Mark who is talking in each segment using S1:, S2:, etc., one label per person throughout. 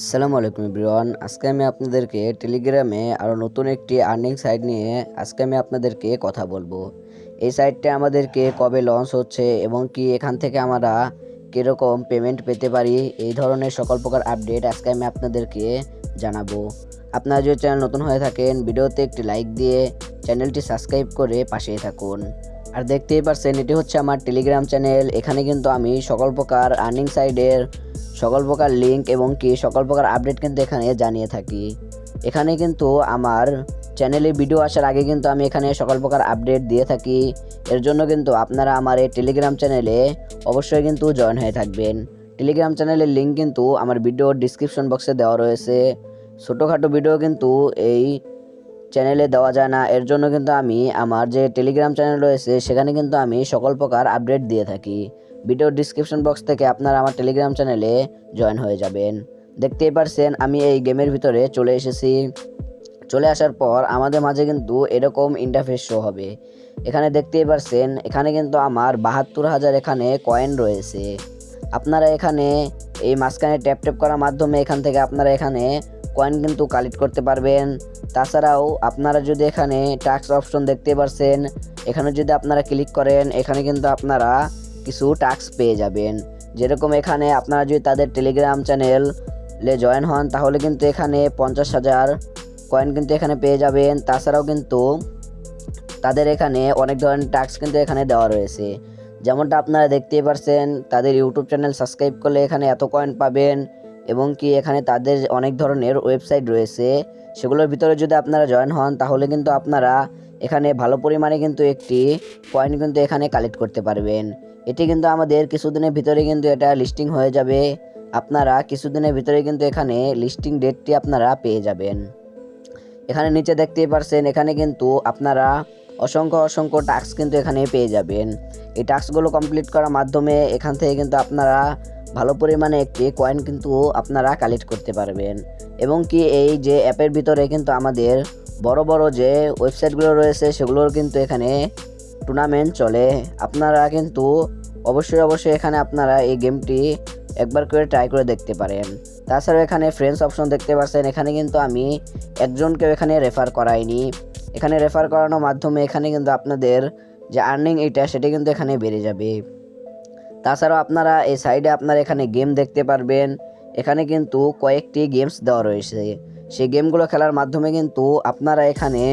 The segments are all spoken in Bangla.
S1: আসসালামু আলাইকুম এভরিওয়ান। আজকে আমি আপনাদেরকে টেলিগ্রামে আরও নতুন একটি আর্নিং সাইট নিয়ে আজকে আমি আপনাদেরকে কথা বলব। এই সাইটটা আমাদেরকে কবে লঞ্চ হচ্ছে এবং কি এখান থেকে আমরা কীরকম পেমেন্ট পেতে পারি, এই ধরনের সকল প্রকার আপডেট আজকে আমি আপনাদেরকে জানাব। আপনারা যদি চ্যানেল নতুন হয়ে থাকেন, ভিডিওতে একটি লাইক দিয়ে চ্যানেলটি সাবস্ক্রাইব করে পাশেই থাকুন। আর দেখতেই পারছেন, এটি হচ্ছে আমার টেলিগ্রাম চ্যানেল এখানে কিন্তু আমি সকল প্রকার আর্নিং সাইডের সকল প্রকার লিঙ্ক এবং কি সকল প্রকার আপডেট কিন্তু এখানে জানিয়ে থাকি। এখানে কিন্তু আমার চ্যানেলে ভিডিও আসার আগে কিন্তু আমি এখানে সকল প্রকার আপডেট দিয়ে থাকি। এর জন্য কিন্তু আপনারা আমার এই টেলিগ্রাম চ্যানেলে অবশ্যই কিন্তু জয়েন হয়ে থাকবেন। টেলিগ্রাম চ্যানেলের লিঙ্ক কিন্তু আমার ভিডিওর ডিসক্রিপশন বক্সে দেওয়া রয়েছে। ছোটোখাটো ভিডিও কিন্তু এই চ্যানেলে দেওয়া যায় না। এর জন্য কিন্তু আমি আমার যে টেলিগ্রাম চ্যানেল রয়েছে, সেখানে কিন্তু আমি সকল প্রকার আপডেট দিয়ে থাকি। ভিডিওর ডিসক্রিপশন বক্স থেকে আপনারা আমার টেলিগ্রাম চ্যানেলে জয়েন হয়ে যাবেন। দেখতেই পারছেন, আমি এই গেমের ভিতরে চলে এসেছি। চলে আসার পর আমাদের মাঝে কিন্তু এরকম ইন্টারফেস শো হবে। এখানে দেখতেই পারছেন, এখানে কিন্তু আমার বাহাত্তর হাজার এখানে কয়েন রয়েছে। আপনারা এখানে এই মাঝখানে ট্যাপ ট্যাপ করার মাধ্যমে এখান থেকে আপনারা এখানে কয়েন কিন্তু কালেক্ট করতে পারবেন। তাছাড়াও আপনারা যদি এখানে টাক্স অপশন দেখতে পারছেন, এখানে যদি আপনারা ক্লিক করেন, এখানে কিন্তু আপনারা কিছু টাক্স পেয়ে যাবেন। যেরকম এখানে আপনারা যদি তাদের টেলিগ্রাম চ্যানেলে জয়েন হন, তাহলে কিন্তু এখানে পঞ্চাশ হাজার কয়েন কিন্তু এখানে পেয়ে যাবেন। তাছাড়াও কিন্তু তাদের এখানে অনেক ধরনের টাস্ক কিন্তু এখানে দেওয়া রয়েছে। যেমনটা আপনারা দেখতেই পারছেন, তাদের ইউটিউব চ্যানেল সাবস্ক্রাইব করলে এখানে এত কয়েন পাবেন এবং কি এখানে তাদের অনেক ধরনের ওয়েবসাইট রয়েছে। সেগুলোর ভিতরে যদি আপনারা জয়েন হন, তাহলে কিন্তু আপনারা এখানে ভালো পরিমাণে কিন্তু একটি কয়েন কিন্তু এখানে কালেক্ট করতে পারবেন। এটি কিন্তু আমাদের কিছুদিনের ভিতরে কিন্তু এটা লিস্টিং হয়ে যাবে। আপনারা কিছুদিনের ভিতরে কিন্তু এখানে লিস্টিং ডেটটি আপনারা পেয়ে যাবেন। এখানে নিচে দেখতেই পারছেন, এখানে কিন্তু আপনারা অসংখ্য অসংখ্য টাস্ক কিন্তু এখানে পেয়ে যাবেন। এই টাস্কগুলো কমপ্লিট করার মাধ্যমে এখান থেকে কিন্তু আপনারা ভালো পরিমাণে একটি কয়েন কিন্তু আপনারা কালেক্ট করতে পারবেন। এবং কি এই যে অ্যাপের ভিতরে কিন্তু আমাদের বড় বড় যে ওয়েবসাইটগুলো রয়েছে, সেগুলোর কিন্তু এখানে টুর্নামেন্ট চলে। আপনারা কিন্তু অবশ্যই অবশ্যই এখানে আপনারা এই গেমটি একবার করে ট্রাই করে দেখতে পারেন। তাছাড়াও এখানে ফ্রেন্ডস অপশন দেখতে পাচ্ছেন। এখানে কিন্তু আমি একজনকেও এখানে রেফার করাইনি। এখানে রেফার করানোর মাধ্যমে এখানে কিন্তু আপনাদের যে আর্নিং এটা, সেটা কিন্তু এখানে বেড়ে যাবে। তাছাড়াও আপনারা এই সাইডে আপনারা এখানে গেম দেখতে পারবেন। এখানে কিন্তু কয়েকটি গেমস দেওয়া রয়েছে। সেই গেমগুলো খেলার মাধ্যমে কিন্তু আপনারা এখানে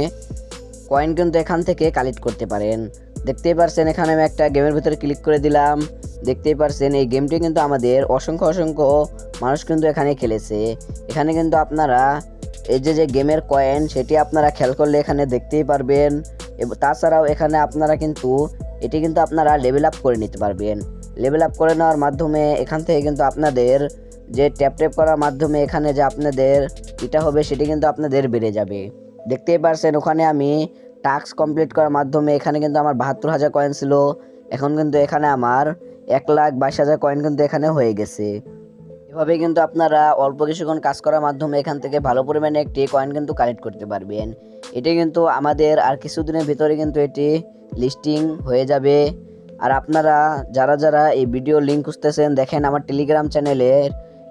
S1: কয়েন কিন্তু এখান থেকে কালেক্ট করতে পারেন। দেখতেই পারছেন, এখানে আমি একটা গেমের ভিতরে ক্লিক করে দিলাম। দেখতেই পারছেন, এই গেমটি কিন্তু আমাদের অসংখ্য অসংখ্য মানুষ কিন্তু এখানে খেলেছে। এখানে কিন্তু আপনারা এই যে যে গেমের কয়েন সেটি আপনারা খেয়াল করলে এখানে দেখতেই পারবেন। এবং, তাছাড়াও এখানে আপনারা কিন্তু, এটি কিন্তু আপনারা লেভেল আপ করে নিতে পারবেন। লেভেল আপ করে নেওয়ার মাধ্যমে এখান থেকে কিন্তু আপনাদের যে ট্যাপ ট্যাপ করার মাধ্যমে এখানে যে আপনাদের এটা হবে, সেটি কিন্তু আপনাদের বেড়ে যাবে। দেখতেই পারছেন, ওখানে আমি টাস্ক কমপ্লিট করার মাধ্যমে এখানে কিন্তু আমার বাহাত্তর হাজার কয়েন ছিল। এখন কিন্তু এখানে আমার এক লাখ বাইশ হাজার কয়েন কিন্তু এখানে হয়ে গেছে। এভাবে কিন্তু আপনারা অল্প কিছুক্ষণ কাজ করার মাধ্যমে এখান থেকে ভালো পরিমাণে একটি কয়েন কিন্তু কালেক্ট করতে পারবেন। এটি কিন্তু আমাদের আর কিছুদিনের ভিতরে কিন্তু এটি লিস্টিং হয়ে যাবে। আর আপনারা যারা যারা এই ভিডিও লিঙ্ক খুঁজতেছেন, দেখেন আমার টেলিগ্রাম চ্যানেলের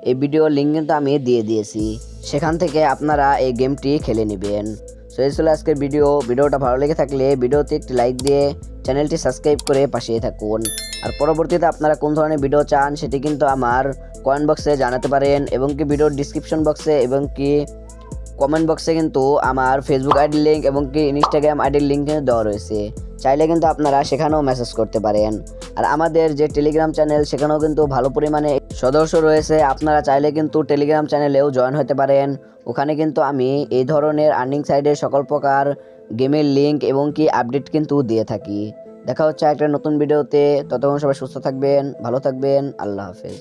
S1: এই ভিডিও লিঙ্ক কিন্তু আমি দিয়ে দিয়েছি। সেখান থেকে আপনারা এই গেমটি খেলে নেবেন। সো এই ছিল আজকের ভিডিও ভিডিওটা ভালো লেগে থাকলে ভিডিওতে একটি লাইক দিয়ে চ্যানেলটি সাবস্ক্রাইব করে পাশে থাকুন। আর পরবর্তীতে আপনারা কোন ধরনের ভিডিও চান, সেটি কিন্তু আমার কমেন্ট বক্সে জানাতে পারেন এবং কি ভিডিওর ডিসক্রিপশন বক্সে এবং কি কমেন্ট বক্সে কিন্তু আমার ফেসবুক আইডির লিঙ্ক এবং কি ইনস্টাগ্রাম আইডির লিঙ্ক কিন্তু দেওয়া রয়েছে। চাইলে কিন্তু আপনারা সেখানেও মেসেজ করতে পারেন। আর আমাদের যে টেলিগ্রাম চ্যানেল সেখানেও কিন্তু ভালো পরিমাণে সদস্য রয়েছে। আপনারা চাইলে কিন্তু টেলিগ্রাম চ্যানেলেও জয়েন হতে পারেন। ওখানে কিন্তু আমি এই ধরনের আর্নিং সাইডের সকল প্রকার গেমের লিঙ্ক এবং কি আপডেট কিন্তু দিয়ে থাকি। দেখা হচ্ছে একটা নতুন ভিডিওতে ততক্ষণ সবাই সুস্থ থাকবেন, ভালো থাকবেন। আল্লাহ হাফেজ।